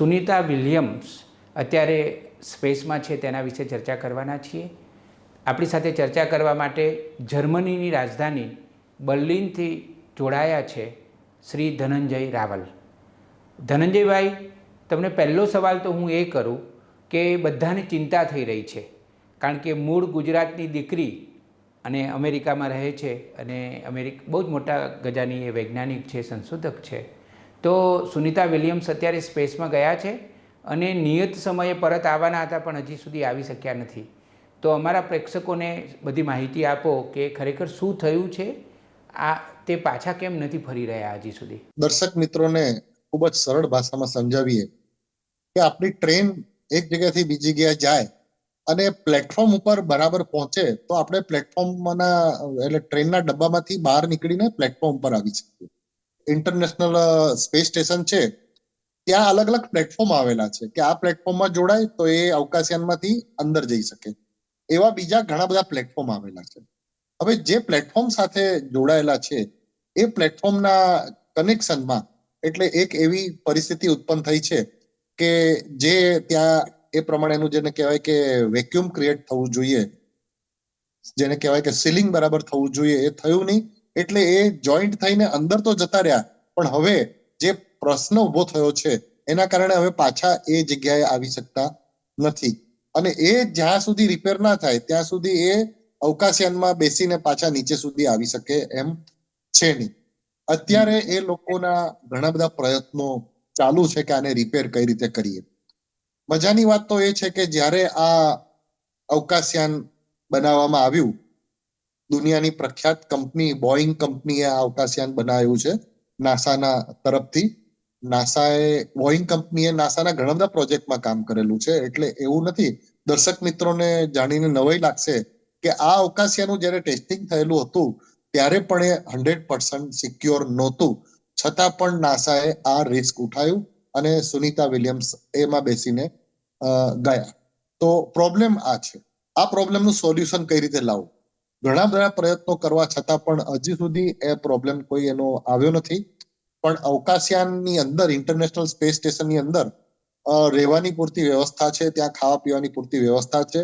Sunita Williams અત્યારે સ્પેસમાં છે, તેના વિશે ચર્ચા કરવાના છીએ. આપણી સાથે ચર્ચા કરવા માટે જર્મનીની રાજધાની બર્લિનથી જોડાયા છે શ્રી ધનંજય રાવલ. ધનંજયભાઈ, તમને પહેલો સવાલ તો હું એ કરું કે બધાને ચિંતા થઈ રહી છે, કારણ કે મૂળ ગુજરાતની દીકરી અને અમેરિકામાં રહે છે અને અમેરિક બહુ જ મોટા ગજાની એ વૈજ્ઞાનિક છે, સંશોધક છે. તો સુનિતા વિલિયમ્સ અત્યારે સ્પેસમાં ગયા છે અને નિયત સમયે પરત આવવાના હતા પણ હજી સુધી આવી શક્યા નથી. તો અમારા પ્રેક્ષકોને બધી માહિતી આપો કે ખરેખર શું થયું છે? આ તે પાછા કેમ નથી ફરી રહ્યા હજી સુધી? દર્શક મિત્રોને ખૂબ જ સરળ ભાષામાં સમજાવીએ કે આપણી ટ્રેન એક જગ્યાથી બીજી જગ્યાએ જાય અને પ્લેટફોર્મ ઉપર બરાબર પહોંચે તો આપણે પ્લેટફોર્મના એટલે ટ્રેનના ડબ્બામાંથી બહાર નીકળીને પ્લેટફોર્મ પર આવી શકીએ. ઇન્ટરનેશનલ સ્પેસ સ્ટેશન છે, ત્યાં અલગ અલગ પ્લેટફોર્મ આવેલા છે. કે આ પ્લેટફોર્મમાં જોડાય તો એ અવકાશયાનમાંથી અંદર જઈ શકે. એવા બીજા ઘણા બધા પ્લેટફોર્મ આવેલા છે. હવે જે પ્લેટફોર્મ સાથે જોડાયેલા છે, એ પ્લેટફોર્મના કનેક્શનમાં એટલે એક એવી પરિસ્થિતિ ઉત્પન્ન થઈ છે કે જે ત્યાં એ પ્રમાણેનું જેને કહેવાય કે વેક્યુમ ક્રિએટ થવું જોઈએ. જેને કહેવાય કે સીલિંગ બરાબર થવું જોઈએ. એ થયું નહીં. એટલે એ જોઈન્ટ થઈને અંદર તો જતા રહ્યા. પણ હવે જે પ્રશ્ન ઊભો થયો છે, એના કારણે હવે પાછા એ જગ્યાએ આવી શકતા નથી. અને એ જ્યાં સુધી રિપેર ના થાય, ત્યાં સુધી એ અવકાશયાનમાં બેસીને પાછા નીચે સુધી આવી શકે એમ છે નહીં. અત્યારે એ લોકોના ઘણા બધા પ્રયત્નો ચાલુ છે કે આને રિપેર કઈ રીતે કરીએ. મજાની વાત તો એ છે કે જ્યારે આ અવકાશયાન બનાવવામાં આવ્યું દુનિયાની પ્રખ્યાત કંપની બોઈંગ કંપનીએ આ અવકાશયાન બનાવ્યું છે, નાસાના તરફથી. નાસાએ બોઈંગ કંપનીએ નાસાના ઘણા બધા પ્રોજેક્ટમાં કામ કરેલું છે, એટલે એવું નથી. દર્શક મિત્રોને જાણીને નવાઈ લાગશે કે આ અવકાશયાનું જ્યારે ટેસ્ટિંગ થયેલું હતું, ત્યારે પણ એ હંડ્રેડ પર્સન્ટ સિક્યોર નહોતું. છતાં પણ નાસાએ આ રિસ્ક ઉઠાયું અને સુનિતા વિલિયમ્સ એમાં બેસીને ગયા. તો પ્રોબ્લેમ આ છે. આ પ્રોબ્લેમનું સોલ્યુશન કઈ રીતે લાવવું? ઘણા બધા પ્રયત્નો કરવા છતાં પણ હજી સુધી એ પ્રોબ્લેમ કોઈ એનો આવ્યો નથી. પણ અવકાશયાનની અંદર ઇન્ટરનેશનલ સ્પેસ સ્ટેશનની અંદર રહેવાની પૂરતી વ્યવસ્થા છે, ત્યાં ખાવા પીવાની પૂરતી વ્યવસ્થા છે.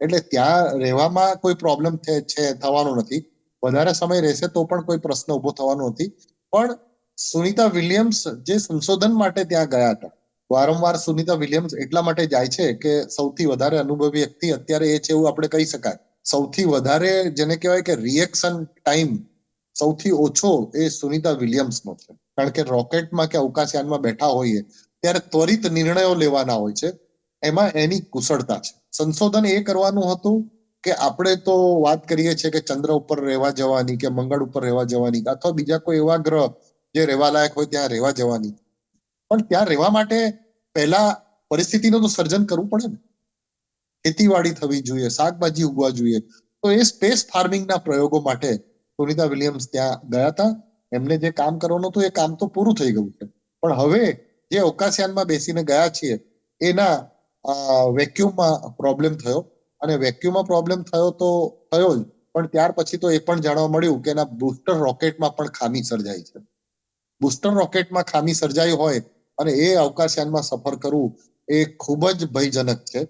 એટલે ત્યાં રહેવામાં કોઈ પ્રોબ્લેમ છે, થવાનો નથી. વધારે સમય રહેશે તો પણ કોઈ પ્રશ્ન ઊભો થવાનો નથી. પણ સુનિતા વિલિયમ્સ જે સંશોધન માટે ત્યાં ગયા હતા, વારંવાર સુનિતા વિલિયમ્સ એટલા માટે જાય છે કે સૌથી વધારે અનુભવી વ્યક્તિ અત્યારે એ છે એવું આપણે કહી શકાય. સૌથી વધારે જેને કહેવાય કે રિએક્શન ટાઈમ સૌથી ઓછો એ સુનિતા વિલિયમ્સનો છે. કારણ કે રોકેટમાં કે અવકાશયાનમાં બેઠા હોઈએ ત્યારે ત્વરિત નિર્ણયો લેવાના હોય છે. એમાં એની કુશળતા છે. સંશોધન એ કરવાનું હતું કે આપણે તો વાત કરીએ છીએ કે ચંદ્ર ઉપર રહેવા જવાની કે મંગળ ઉપર રહેવા જવાની અથવા બીજા કોઈ એવા ગ્રહ જે રહેવા લાયક હોય ત્યાં રહેવા જવાની. પણ ત્યાં રહેવા માટે પહેલા પરિસ્થિતિનું તો સર્જન કરવું પડે ને. ખેતીવાડી થવી જોઈએ, શાકભાજી ઉગવા જોઈએ. તો એ સ્પેસ ફાર્મિંગના પ્રયોગો માટે સુનિતા વિલિયમ્સ ત્યાં ગયા હતા. એમને જે કામ કરવાનું હતું, એ કામ તો પૂરું થઈ ગયું છે. પણ હવે જે અવકાશયાનમાં બેસીને ગયા છીએ, એના વેક્યુમમાં પ્રોબ્લેમ થયો. અને વેક્યુમમાં પ્રોબ્લેમ થયો તો, થયો જ. પણ ત્યાર પછી તો એ પણ જાણવા મળ્યું કે એના બુસ્ટર રોકેટમાં પણ ખામી સર્જાઈ છે. બુસ્ટર રોકેટમાં ખામી સર્જાઈ હોય અને એ અવકાશયાનમાં સફર કરવું એ ખૂબ જ ભયજનક છે.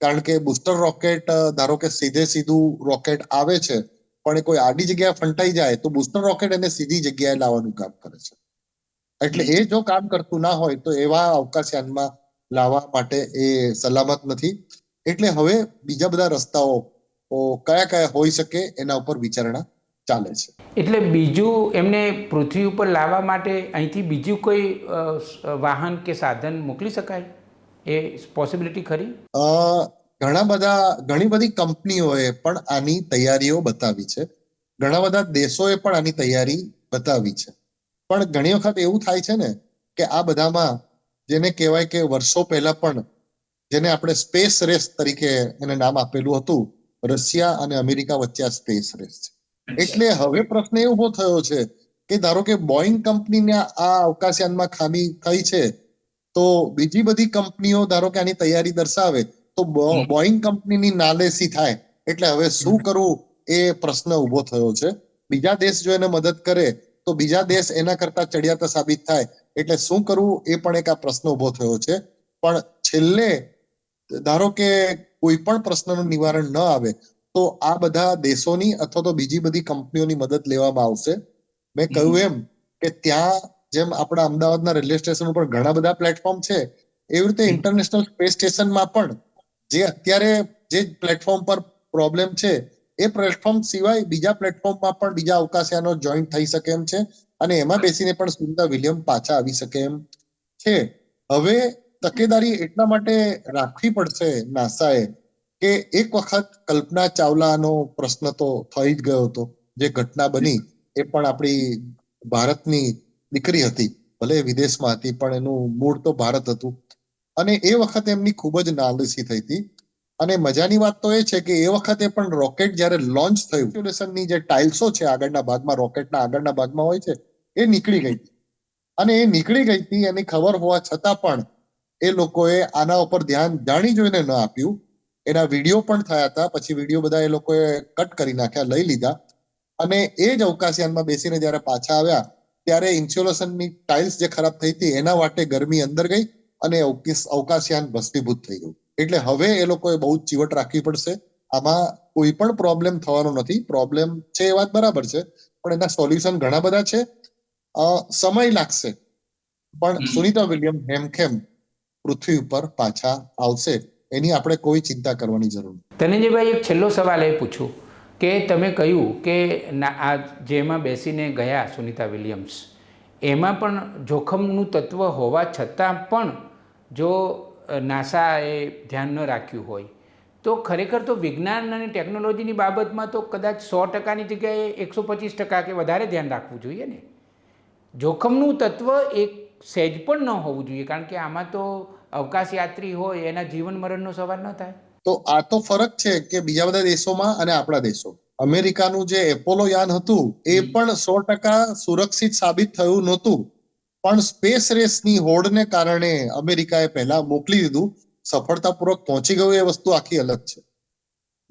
કારણ કે બુસ્ટર રોકેટ ધારો કે સીધે સીધું રોકેટ આવે છે, પણ એ કોઈ આડી જગ્યાએ ફંટાઈ જાય, તો બુસ્ટર રોકેટ એને સીધી જગ્યાએ લાવવાનું કામ કરે છે. એટલે એ જો કામ કરતું ના હોય, તો એવા અવકાશયાનમાં લાવવા માટે એ સલામત નથી. એટલે હવે બીજા બધા રસ્તાઓ કયા કયા હોઈ શકે એના ઉપર વિચારણા ચાલે છે. એટલે બીજું એમને પૃથ્વી ઉપર લાવવા માટે અહીંથી બીજું કોઈ વાહન કે સાધન મોકલી શકાય? એ પોસિબિલિટી ખરી? ઘણા બધા ઘણી બધી કંપનીઓએ પણ આની તૈયારીઓ બતાવી છે. ઘણા બધા દેશોએ પણ આની તૈયારી બતાવી છે. પણ ઘણી વખત એવું થાય છે ને કે આ બધામાં જેને કહેવાય કે વર્ષો પહેલા પણ જેને આપણે સ્પેસ રેસ તરીકે એને નામ આપેલું હતું રશિયા અને અમેરિકા વચ્ચે આ સ્પેસ રેસ છે. એટલે હવે પ્રશ્ન એ ઊભો થયો છે કે ધારો કે બોઈંગ કંપનીને આ અવકાશયાનમાં ખામી થઈ છે તો બીજી બધી કંપનીઓ ધારો કે આની તૈયારી દર્શાવે તો બોઈંગ કંપનીની નાલેસી થાય. એટલે હવે શું કરવું એ પ્રશ્ન ઊભો થયો છે. બીજા દેશ જો એને મદદ કરે તો બીજા દેશ એના કરતા ચડિયાતા સાબિત થાય. એટલે શું કરવું એ પણ એક આ પ્રશ્ન ઊભો થયો છે. પણ છેલ્લે ધારો કે કોઈ પણ પ્રશ્નનું નિવારણ ન આવે તો આ બધા દેશોની અથવા તો બીજી બધી કંપનીઓની મદદ લેવામાં આવશે. મેં કહ્યું એમ કે ત્યાં જેમ આપણા અમદાવાદના રેલવે સ્ટેશન ઉપર ઘણા બધા પ્લેટફોર્મ છે એવી રીતે ઇન્ટરનેશનલ સ્પેસ સ્ટેશનમાં પણ જે અત્યારે જે પ્લેટફોર્મ પર પ્રોબ્લેમ છે એ પ્લેટફોર્મ સિવાય બીજા પ્લેટફોર્મમાં પણ બીજા અવકાશયાનો જોઈન્ટ થઈ શકે એમ છે અને એમાં બેસીને પણ સુનિતા વિલિયમ પાછા આવી શકે એમ છે. હવે તકેદારી એટલા માટે રાખવી પડશે નાસાએ કે એક વખત કલ્પના ચાવલાનો પ્રશ્ન તો થઈ જ ગયો હતો જે ઘટના બની એ પણ આપણી ભારતની દીકરી હતી, ભલે વિદેશમાં હતી, પણ એનું મૂળ તો ભારત હતું. અને એ વખતે એમની ખૂબ જ નાલસી થઈ હતી. અને મજાની વાત તો એ છે કે એ વખતે પણ રોકેટ જ્યારે લોન્ચ થયું જે ટાઇલ્સો છે આગળના ભાગમાં, રોકેટના આગળના ભાગમાં હોય છે, એ નીકળી ગઈ. હતી અને એ નીકળી ગઈ હતી, એની ખબર હોવા છતાં પણ એ લોકોએ આના ઉપર ધ્યાન જાણી જોઈને ન આપ્યું. એના વીડિયો પણ થયા હતા, પછી વીડિયો બધા એ લોકોએ કટ કરી નાખ્યા, લઈ લીધા. અને એ જ અવકાશયાનમાં બેસીને જ્યારે પાછા આવ્યા ત્યારે ઇન્સ્યુલેશનની ટાઇલ્સ જે ખરાબ થઈ હતી એના માટે ગરમી અંદર ગઈ અને અવકાશયાન ભસ્મીભૂત થઈ ગયું. એટલે હવે એ લોકોએ બહુ જ ચીવટ રાખવી પડશે. આમાં કોઈ પણ પ્રોબ્લેમ થવાનો નથી. પ્રોબ્લેમ છે એ વાત બરાબર છે પણ એના સોલ્યુશન ઘણા બધા છે. અ, સમય લાગશે. પણ સુનિતા વિલિયમ હેમખેમ પૃથ્વી ઉપર પાછા આવશે. એની આપણે કોઈ ચિંતા કરવાની જરૂર નથી. ધનંજયભાઈ એક છેલ્લો સવાલ એ પૂછું. કે તમે કહ્યું કે ના, આ જેમાં બેસીને ગયા સુનિતા વિલિયમ્સ, એમાં પણ જોખમનું તત્વ હોવા છતાં પણ જો નાસાએ ધ્યાન ન રાખ્યું હોય, તો ખરેખર તો વિજ્ઞાન અને ટેકનોલોજીની બાબતમાં તો કદાચ સો ટકાની જગ્યાએ એકસો પચીસ ટકા કે વધારે ધ્યાન રાખવું જોઈએ ને. જોખમનું તત્વ એક સહેજ પણ ન હોવું જોઈએ, કારણ કે આમાં તો અવકાશયાત્રી હોય, એના જીવન મરણનો સવાલ ન થાય. તો આ તો ફરક છે કે બીજા બધા દેશોમાં અને આપણા દેશો. અમેરિકાનું જે એપોલો યાન હતું એ પણ સો ટકા સુરક્ષિત સાબિત થયું નહોતું. પણ સ્પેસ રેસની હોડને કારણે અમેરિકાએ પહેલા મોકલી દીધું. સફળતાપૂર્વક પહોંચી ગયું એ વસ્તુ આખી અલગ છે.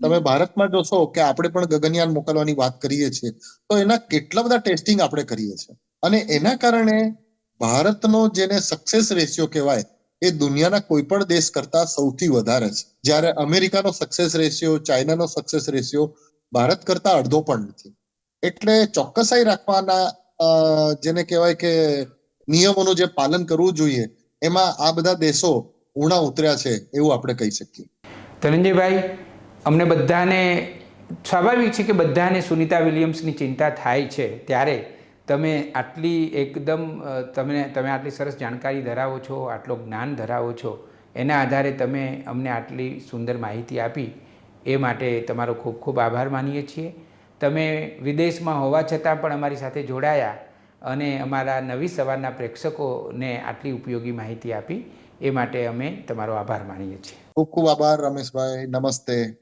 તમે ભારતમાં જોશો કે આપણે પણ ગગનયાન મોકલવાની વાત કરીએ છીએ. તો એના કેટલા બધા ટેસ્ટિંગ આપણે કરીએ છીએ. અને એના કારણે ભારતનો જેને સક્સેસ રેશિયો કહેવાય એ દુનિયાના કોઈ પણ દેશ કરતા સૌથી વધારે છે. જ્યારે અમેરિકાનો સક્સેસ રેશિયો ચાઇનાનો સક્સેસ રેશિયો ભારત કરતા અડધો પણ નથી. એટલે ચોક્કસાઈ રાખવાના જેને કહેવાય કે નિયમોનું જે પાલન કરવું જોઈએ, એમાં આ બધા દેશો ઉણા ઉતર્યા છે એવું આપણે કહી શકીએ. ધનંજયભાઈ, અમને બધાને સ્વાભાવિક છે કે બધાને સુનિતા વિલિયમ્સની ચિંતા થાય છે ત્યારે તમે આટલી એકદમ તમે તમે આટલી સરસ જાણકારી ધરાવો છો, આટલો જ્ઞાન ધરાવો છો, એના આધારે તમે અમને આટલી સુંદર માહિતી આપી, એ માટે તમારો ખૂબ ખૂબ આભાર માનીએ છીએ. તમે વિદેશમાં હોવા છતાં પણ અમારી સાથે જોડાયા અને અમારા નવી સવારના પ્રેક્ષકોને આટલી ઉપયોગી માહિતી આપી, એ માટે અમે તમારો આભાર માનીએ છીએ. ખૂબ ખૂબ આભાર, રમેશભાઈ. નમસ્તે.